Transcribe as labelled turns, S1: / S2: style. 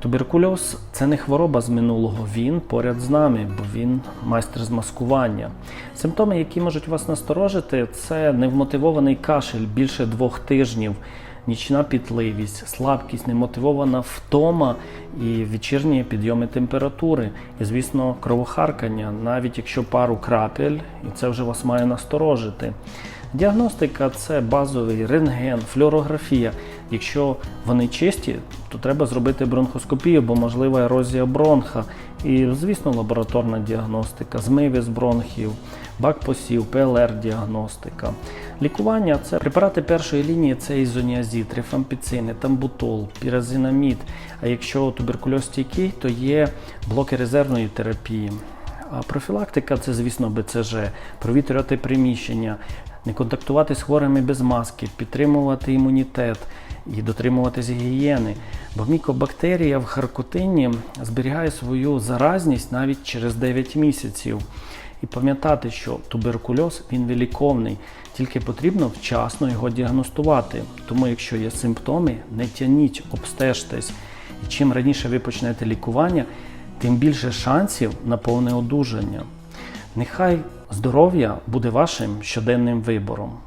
S1: Туберкульоз це не хвороба з минулого. Він поряд з нами, бо він майстер з маскування. Симптоми, які можуть вас насторожити, це невмотивований кашель більше двох тижнів, нічна пітливість, слабкість, немотивована втома і вечірні підйоми температури. І, звісно, кровохаркання, навіть якщо пару крапель, і це вже вас має насторожити. Діагностика це базовий рентген, флюорографія. Якщо вони чисті, то треба зробити бронхоскопію, бо можлива ерозія бронха. І, звісно, лабораторна діагностика, змиви з бронхів, бакпосів, ПЛР-діагностика. Лікування це препарати першої лінії це ізоніазід, рифампіцини, тамбутол, піразинамід. А якщо туберкульоз стійкий, то є блоки резервної терапії. А профілактика це, звісно, БЦЖ, провітрювати приміщення, не контактувати з хворими без маски, підтримувати імунітет і дотримуватись гігієни. Бо мікобактерія в харкотині зберігає свою заразність навіть через 9 місяців. І пам'ятати, що туберкульоз він виліковний, тільки потрібно вчасно його діагностувати. Тому, якщо є симптоми, не тяніть, обстежтесь. І чим раніше ви почнете лікування, тим більше шансів на повне одужання. Нехай здоров'я буде вашим щоденним вибором.